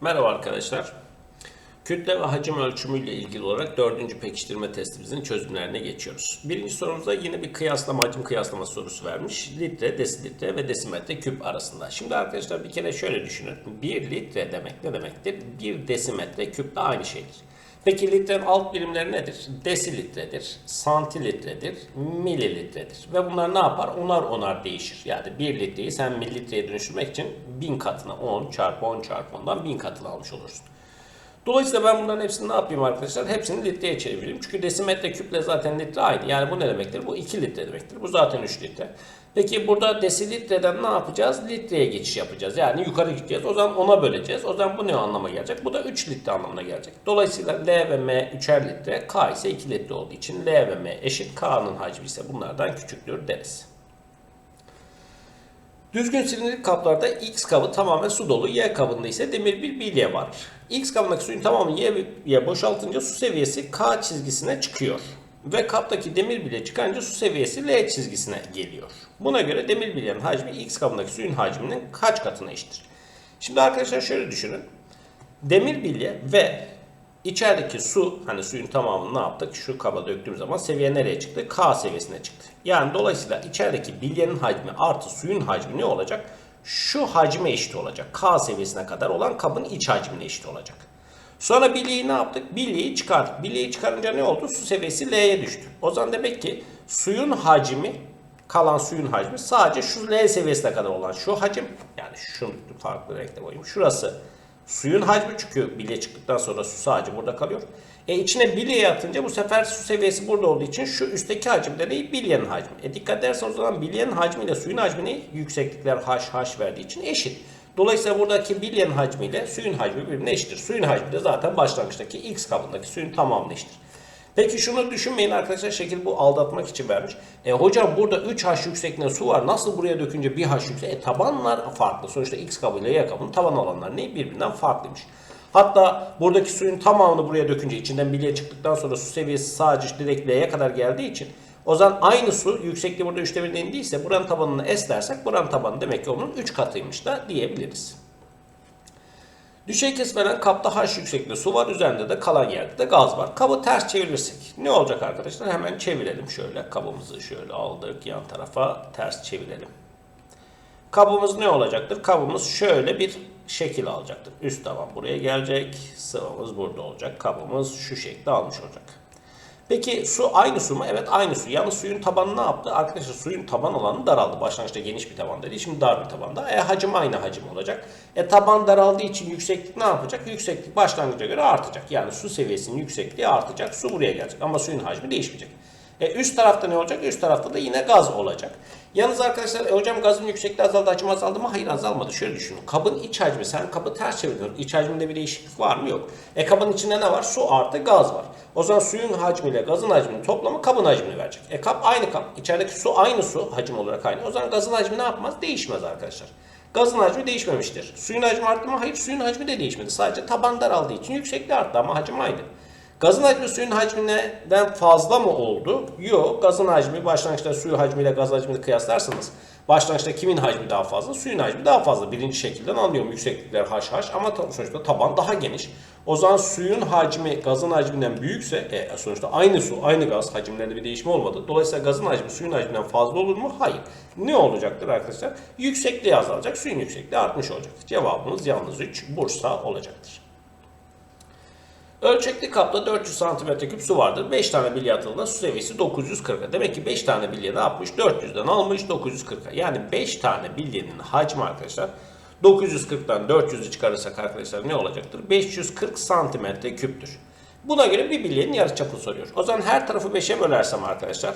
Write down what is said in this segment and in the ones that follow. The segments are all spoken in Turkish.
Merhaba arkadaşlar. Kütle ve hacim ölçümüyle ilgili olarak dördüncü pekiştirme testimizin çözümlerine geçiyoruz. Birinci sorumuzda yine bir kıyaslama, hacim kıyaslama sorusu vermiş. Litre, desilitre ve desimetre küp arasında. Şimdi arkadaşlar bir kere şöyle düşünün. 1 litre demek ne demektir? 1 desimetre küp de aynı şeydir. Peki litrenin alt birimleri nedir? Desilitredir, santilitredir, mililitredir. Ve bunlar ne yapar? Onar onar değişir. Yani 1 litreyi sen mililitreye dönüştürmek için 1000 katına 10 çarpı 10 çarpı 10'dan 1000 katını almış olursun. Dolayısıyla ben bunların hepsini ne yapayım arkadaşlar? Hepsini litreye çevireyim. Çünkü desimetre küple zaten litre aynı. Yani bu ne demektir? Bu 2 litre demektir. Bu zaten 3 litre. Peki burada desilitreden ne yapacağız? Litreye geçiş yapacağız. Yani yukarı gideceğiz. O zaman ona böleceğiz. O zaman bu ne anlama gelecek? Bu da 3 litre anlamına gelecek. Dolayısıyla L ve M 3'er litre, K ise 2 litre olduğu için L ve M eşit. K'nın hacmi ise bunlardan küçüktür deriz. Düzgün silindirik kaplarda X kabı tamamen su dolu, Y kabında ise demir bir bilye var. X kabındaki suyun tamamı Y'ye boşaltınca su seviyesi K çizgisine çıkıyor. Ve kaptaki demir bilye çıkarınca su seviyesi L çizgisine geliyor. Buna göre demir bilyenin hacmi X kabındaki suyun hacminin kaç katına eşittir? Şimdi arkadaşlar şöyle düşünün. Demir bilye ve içerideki su, hani suyun tamamını ne yaptık? Şu kaba döktüğüm zaman seviye nereye çıktı? K seviyesine çıktı. Yani dolayısıyla içerideki bilyenin hacmi artı suyun hacmi ne olacak? Şu hacme eşit olacak. K seviyesine kadar olan kabın iç hacmine eşit olacak. Sonra bilyeyi ne yaptık? Bilyeyi çıkardık. Bilyeyi çıkarınca ne oldu? Su seviyesi L'ye düştü. O zaman demek ki suyun hacmi kalan suyun hacmi sadece şu L seviyesine kadar olan şu hacim yani şu farklı renkte boyayım. Şurası suyun hacmi çünkü bilye çıktıktan sonra su sadece burada kalıyor. E içine bilye atınca bu sefer su seviyesi burada olduğu için şu üstteki hacim de değil bilyenin hacmi. E dikkat edersen o zaman bilyenin hacmi ile suyun hacmi ne? Yükseklikler h h verdiği için eşit. Dolayısıyla buradaki bilyenin hacmi ile suyun hacmi birbirine eşittir. Suyun hacmi de zaten başlangıçtaki x kabındaki suyun tamamına eşittir. Peki şunu düşünmeyin arkadaşlar şekil bu aldatmak için vermiş. E hocam burada 3H yüksekliğinde su var. Nasıl buraya dökünce 1H yüksek? E tabanlar farklı. Sonuçta X kabı ile Y kabının taban alanları ne? Birbirinden farklıymış. Hatta buradaki suyun tamamını buraya dökünce içinden bilye çıktıktan sonra su seviyesi sadece direkt L'ye kadar geldiği için o zaman aynı su yüksekliği burada 3'te 1'den indiyse buranın tabanını S dersek buranın tabanı demek ki onun 3 katıymış da diyebiliriz. Düşey kes veren kapta H yüksekliğinde su var. Üzerinde de kalan yerde de gaz var. Kabı ters çevirirsek ne olacak arkadaşlar? Hemen çevirelim şöyle. Kabımızı şöyle aldık yan tarafa ters çevirelim. Kabımız ne olacaktır? Kabımız şöyle bir şekil alacaktır. Üst taban buraya gelecek. Sıvımız burada olacak. Kabımız şu şekilde almış olacak. Peki su aynı su mu? Evet aynı su. Yalnız suyun tabanı ne yaptı? Arkadaşlar suyun taban alanı daraldı. Başlangıçta geniş bir tabandaydı. Şimdi dar bir tabanda. E hacim aynı hacim olacak. E taban daraldığı için yükseklik ne yapacak? Yükseklik başlangıca göre artacak. Yani su seviyesinin yüksekliği artacak. Su buraya gelecek. Ama suyun hacmi değişmeyecek. E üst tarafta ne olacak? Üst tarafta da yine gaz olacak. Yalnız arkadaşlar e, hocam gazın yüksekliği azaldı, hacim azaldı mı? Hayır azalmadı. Şöyle düşünün. Kabın iç hacmi, sen kabı ters çevirdin. İç hacminde bir değişiklik var mı? Yok. E kabın içinde ne var? Su artı gaz var. O zaman suyun hacmiyle gazın hacminin toplamı kabın hacmini verecek. E kap aynı kap. İçerideki su aynı su hacim olarak aynı. O zaman gazın hacmi ne yapmaz? Değişmez arkadaşlar. Gazın hacmi değişmemiştir. Suyun hacmi arttı mı? Hayır suyun hacmi de değişmedi. Sadece taban daraldığı için yüksekliği arttı ama hacim aynı. Gazın hacmi suyun hacminden fazla mı oldu? Yok. Gazın hacmi başlangıçta suyu hacmiyle gaz hacmini kıyaslarsanız başlangıçta kimin hacmi daha fazla? Suyun hacmi daha fazla. Birinci şekilden anlıyorum. Yükseklikler HH ama sonuçta taban daha geniş. O zaman suyun hacmi gazın hacminden büyükse e, sonuçta aynı su, aynı gaz hacimlerinde bir değişme olmadı. Dolayısıyla gazın hacmi suyun hacminden fazla olur mu? Hayır. Ne olacaktır arkadaşlar? Yüksekliği azalacak, suyun yüksekliği artmış olacak. Cevabımız yalnız 3 Bursa olacaktır. Ölçekli kapta 400 cm3 su vardır. 5 tane bilye atıldığında su seviyesi 940'a. Demek ki 5 tane bilye ne yapmış? 400'den almış 940'a. Yani 5 tane bilyenin hacmi arkadaşlar 940'tan 400'ü çıkarırsak arkadaşlar ne olacaktır? 540 cm küptür. Buna göre bir bilyenin yarıçapını soruyor. O zaman her tarafı 5'e bölersem arkadaşlar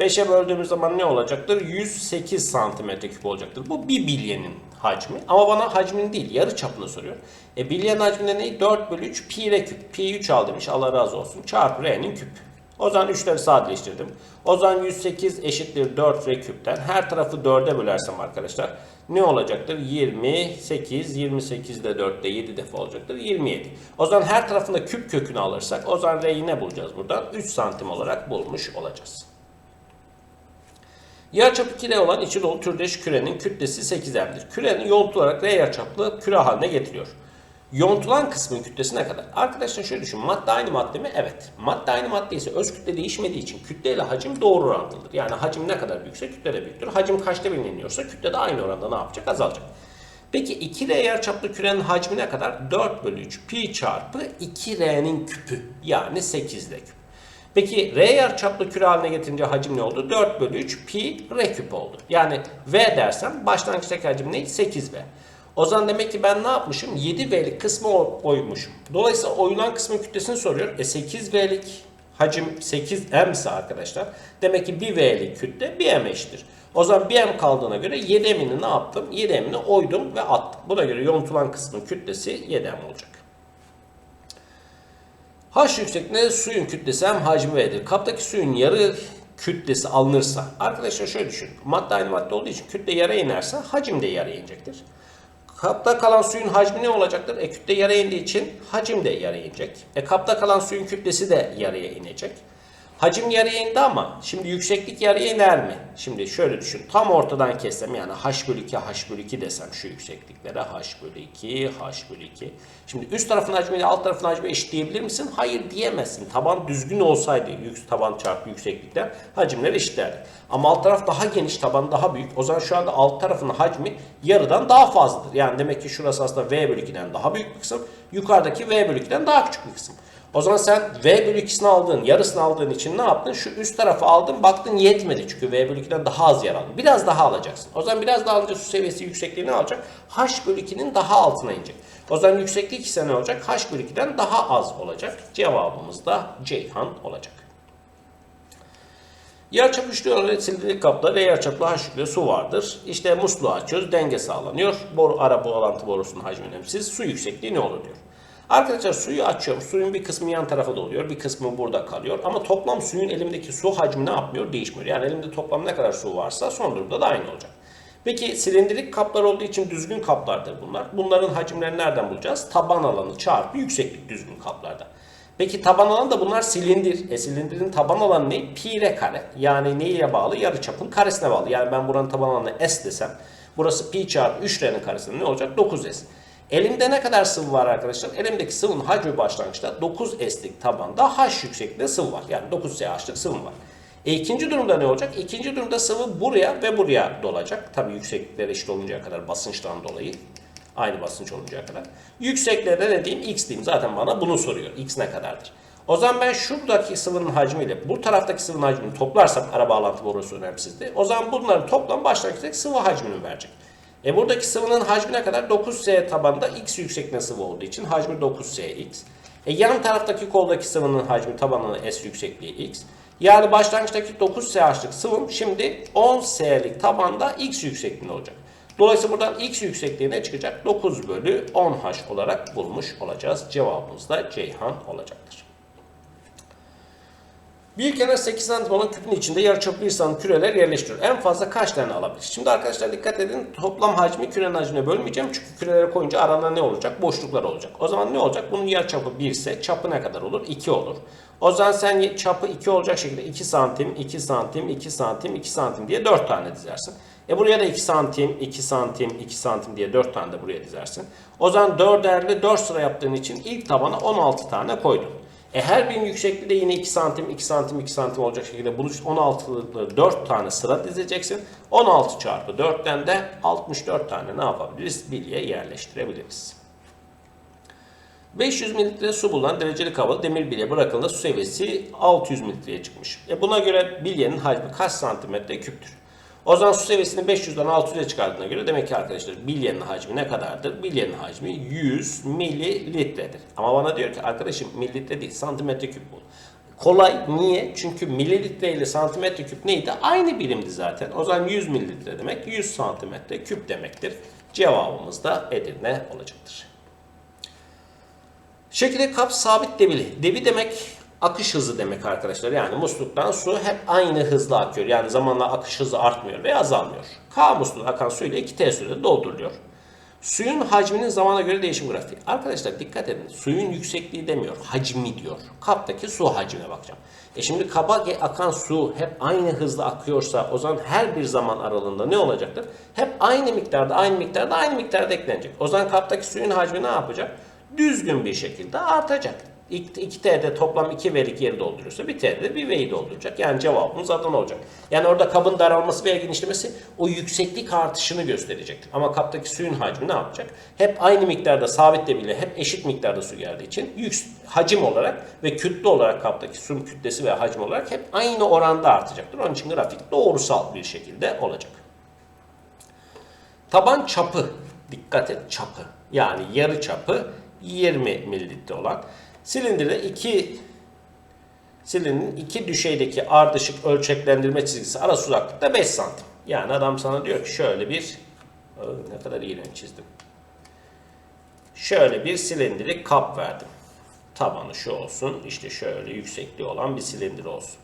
5'e böldüğümüz zaman ne olacaktır? 108 santimetre küp olacaktır. Bu bir bilyenin hacmi. Ama bana hacmini değil yarı çapını soruyor. E bilyenin hacminde ne? 4 bölü 3 pi r küp. Pi 3 al demiş Allah razı olsun. Çarpı r'nin küp. O zaman 3'leri sadeleştirdim. O zaman 108 eşittir 4 r küpten. Her tarafı 4'e bölersem arkadaşlar ne olacaktır? 28, 28 de 4'te 7 defa olacaktır. 27. O zaman her tarafında küp kökünü alırsak o zaman r'yi ne bulacağız buradan? 3 santim olarak bulmuş olacağız. Yarıçapı 2 olan içi dolu türdeş kürenin kütlesi 8 M'dir. Kürenin yoğunluk olarak R yarıçaplı küre haline getiriyor. Yontulan kısmın kütlesi ne kadar? Arkadaşlar şöyle düşün. Madde aynı madde mi? Evet. Madde aynı madde ise öz kütle değişmediği için kütle ile hacim doğru orantılıdır. Yani hacim ne kadar büyükse kütle de büyüktür. Hacim kaçta bilinmiyorsa kütle de aynı oranda ne yapacak? Azalacak. Peki 2R yarıçaplı kürenin hacmi ne kadar? 4 bölü 3 pi çarpı 2R'nin küpü. Yani 8R küp. Peki R yarıçaplı küre haline getirince hacim ne oldu? 4 bölü 3 pi R küp oldu. Yani V dersem başlangıçtaki hacim ne? 8V. O zaman demek ki ben ne yapmışım? 7V'lik kısmı oymuşum. Dolayısıyla oyulan kısmın kütlesini soruyor. E 8V'lik hacim 8M ise arkadaşlar. Demek ki 1V'lik kütle 1M eşittir. O zaman 1M kaldığına göre 7M'ini ne yaptım? 7M'ini oydum ve attım. Buna göre yontulan kısmın kütlesi 7M olacak. H yüksekliğinde suyun kütlesi hem hacmi V'dir. Kaptaki suyun yarı kütlesi alınırsa, arkadaşlar şöyle düşün. Madde aynı madde olduğu için kütle yarıya inerse hacim de yarıya inecektir. Kapta kalan suyun hacmi ne olacaktır? E kütle yarıya indiği için hacim de yarıya inecek. E kapta kalan suyun kütlesi de yarıya inecek. Hacim yarıya indi ama şimdi yükseklik yarıya iner mi? Şimdi şöyle düşün. Tam ortadan kessem yani h bölü 2 h bölü 2 desem şu yüksekliklere h bölü 2 h bölü 2. Şimdi üst tarafın hacmi ile alt tarafın hacmi eşit diyebilir misin? Hayır diyemezsin. Taban düzgün olsaydı yük, taban çarpı yükseklikler hacimler eşitlerdi. Ama alt taraf daha geniş, taban daha büyük. O zaman şu anda alt tarafın hacmi yarıdan daha fazladır. Yani demek ki şurası aslında v bölü 2'den daha büyük bir kısım. Yukarıdaki v bölü 2'den daha küçük bir kısım. O zaman sen V bölü 2'sini aldığın, yarısını aldığın için ne yaptın? Şu üst tarafı aldın, baktın yetmedi. Çünkü V bölü 2'den daha az yer aldın. Biraz daha alacaksın. O zaman biraz daha alınca su seviyesi yüksekliğini alacak. H bölü 2'nin daha altına inecek. O zaman yükseklik ise ne olacak? H bölü 2'den daha az olacak. Cevabımız da Ceyhan olacak. Yarıçap üçlü silindirik kapta R yarıçaplı H yüklü su vardır. İşte musluğu açıyoruz, denge sağlanıyor. Boru, ara bağlantı borusunun hacmi önemsiz. Su yüksekliği ne olur diyor. Arkadaşlar suyu açıyorum. Suyun bir kısmı yan tarafa doluyor. Bir kısmı burada kalıyor. Ama toplam suyun elimdeki su hacmi ne yapmıyor? Değişmiyor. Yani elimde toplam ne kadar su varsa son durumda da aynı olacak. Peki silindirik kaplar olduğu için düzgün kaplardır bunlar. Bunların hacimlerini nereden bulacağız? Taban alanı çarpı yükseklik düzgün kaplarda. Peki taban alanı da bunlar silindir. E silindirin taban alanı ne? Pi r kare. Yani neye bağlı? Yarıçapın karesine bağlı. Yani ben buranın taban alanını s desem. Burası pi çarpı 3r'nin karesinde ne olacak? 9s. Elimde ne kadar sıvı var arkadaşlar? Elimdeki sıvının hacmi başlangıçta 9s'lik tabanda h yüksekliğinde sıvı var. Yani 9SH'lık sıvım var. E ikinci durumda ne olacak? İkinci durumda sıvı buraya ve buraya dolacak. Tabii yükseklikler eşit oluncaya kadar basınçtan dolayı. Aynı basınç oluncaya kadar. Yükseklerde ne diyeyim? X diyeyim. Zaten bana bunu soruyor. X ne kadardır? O zaman ben şuradaki sıvının hacmiyle bu taraftaki sıvının hacmini toplarsam ara bağlantı borusu önemsizdi. O zaman bunların toplam başlangıçtaki sıvı hacmini verecek. E buradaki sıvının hacmi ne kadar? 9S tabanda X yüksekliğinde sıvı olduğu için hacmi 9SX. E yan taraftaki koldaki sıvının hacmi tabanına S yüksekliği X. Yani başlangıçtaki 9SH'lık sıvım şimdi 10S'lik tabanda X yüksekliğinde olacak. Dolayısıyla buradan X yüksekliği ne çıkacak? 9 bölü 10H olarak bulmuş olacağız. Cevabımız da Ceyhan olacaktır. Bir kenar 8 cm olan küpün içinde yarıçaplı insan küreler yerleştiriyor. En fazla kaç tane alabilir? Şimdi arkadaşlar dikkat edin. Toplam hacmi kürenin hacmine bölmeyeceğim. Çünkü kürelere koyunca arada ne olacak? Boşluklar olacak. O zaman ne olacak? Bunun yarıçapı 1 ise çapı ne kadar olur? 2 olur. O zaman sen çapı 2 olacak şekilde 2 santim, 2 santim, 2 santim, 2 santim diye 4 tane dizersin. E buraya da 2 santim, 2 santim, 2 santim diye 4 tane de buraya dizersin. O zaman 4 değerli 4 sıra yaptığın için ilk tabana 16 tane koydun. E her birinin yüksekliği de yine 2 santim, 2 santim, 2 santim olacak şekilde bunu 16'lı 4 tane sıra dizeceksin. 16 çarpı 4'ten de 64 tane ne yapabiliriz? Bilye yerleştirebiliriz. 500 mililitre su bulunan dereceli kablo demir bilye bırakıldığında su seviyesi 600 mililitreye çıkmış. E buna göre bilyenin hacmi kaç santimetre küptür? O zaman su seviyesini 500'den 600'e çıkardığına göre demek ki arkadaşlar bilyenin hacmi ne kadardır? Bilyenin hacmi 100 mililitredir. Ama bana diyor ki arkadaşım mililitre değil santimetre küp bul. Kolay. Niye? Çünkü mililitre ile santimetre küp neydi? Aynı birimdi zaten. O zaman 100 mililitre demek 100 santimetre küp demektir. Cevabımız da Edirne olacaktır. Şekilde kap sabit debili. Debi demek akış hızı demek arkadaşlar. Yani musluktan su hep aynı hızla akıyor. Yani zamanla akış hızı artmıyor veya azalmıyor. K musluğu akan suyla 2T sürede dolduruluyor. Suyun hacminin zamana göre değişim grafiği. Arkadaşlar dikkat edin. Suyun yüksekliği demiyor. Hacmi diyor. Kaptaki su hacmine bakacağım. E şimdi kaba akan su hep aynı hızla akıyorsa o zaman her bir zaman aralığında ne olacaktır? Hep aynı miktarda, aynı miktarda, aynı miktarda eklenecek. O zaman kaptaki suyun hacmi ne yapacak? düzgün bir şekilde artacak. 2T'de toplam 2 verik yeri dolduruyorsa bir T'de bir V'yi dolduracak. Yani cevabımız Adana olacak. Yani orada kabın daralması veya genişlemesi o yükseklik artışını gösterecektir. Ama kaptaki suyun hacmi ne yapacak? Hep aynı miktarda sabit de bile hep eşit miktarda su geldiği için yük, hacim olarak ve kütle olarak kaptaki suyun kütlesi ve hacmi olarak hep aynı oranda artacaktır. Onun için grafik doğrusal bir şekilde olacak. Taban çapı, dikkat et çapı. Yani yarı çapı 20 mililitre olan silindirde iki silindirin iki düşeydeki ardışık ölçeklendirme çizgisi arası uzaklıkta 5 santim. Yani adam sana diyor ki şöyle bir ne kadar iğrenç çizdim. Şöyle bir silindirik kap verdim. Tabanı şu olsun. işte şöyle yüksekliği olan bir silindir olsun.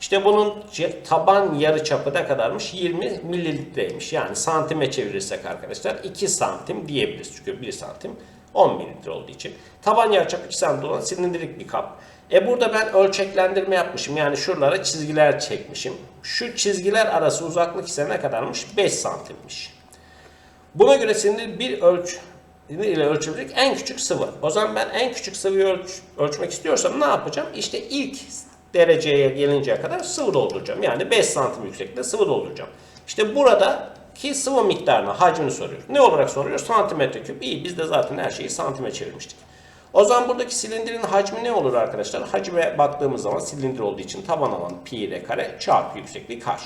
İşte bunun taban yarı çapı ne kadarmış? 20 mililitreymiş. Yani santime çevirirsek arkadaşlar 2 santim diyebiliriz. Çünkü 1 santim 10 mililitre olduğu için. Taban yarı çapı 2 santim olan silindirik bir kap. E burada ben ölçeklendirme yapmışım. Yani şuralara çizgiler çekmişim. Şu çizgiler arası uzaklık ise ne kadarmış? 5 santimmiş. Buna göre silindir bir ölç ile ölçülecek en küçük sıvı. O zaman ben en küçük sıvıyı ölç- ölçmek istiyorsam ne yapacağım? İşte ilk dereceye gelinceye kadar sıvı dolduracağım. Yani 5 santim yüksekliğinde sıvı dolduracağım. İşte buradaki sıvı miktarını, hacmini soruyor. Ne olarak soruyor? Santimetre küp. İyi biz de zaten her şeyi santime çevirmiştik. O zaman buradaki silindirin hacmi ne olur arkadaşlar? Hacme baktığımız zaman silindir olduğu için taban alanı pi r kare çarpı yükseklik h.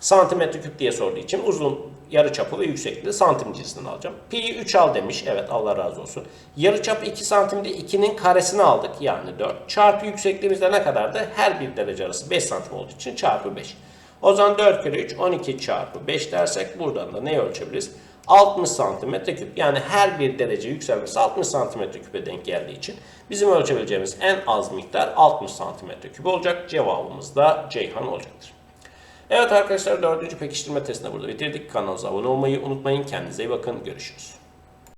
Santimetre küp diye sorduğu için uzun yarı çapı ve yüksekliği santim cinsinden alacağım. Pi'yi 3 al demiş. Evet Allah razı olsun. Yarı çap 2 santimde 2'nin karesini aldık. Yani 4. Çarpı yüksekliğimizde ne kadardı? Her bir derece arası 5 santim olduğu için çarpı 5. O zaman 4 kere 3 12 çarpı 5 dersek buradan da neyi ölçebiliriz? 60 santimetre küp. Yani her bir derece yükselmesi 60 santimetre küpe denk geldiği için bizim ölçebileceğimiz en az miktar 60 santimetre küp olacak. Cevabımız da Ceyhan olacaktır. Evet arkadaşlar dördüncü pekiştirme testini burada bitirdik. Kanalımıza abone olmayı unutmayın. Kendinize iyi bakın. Görüşürüz.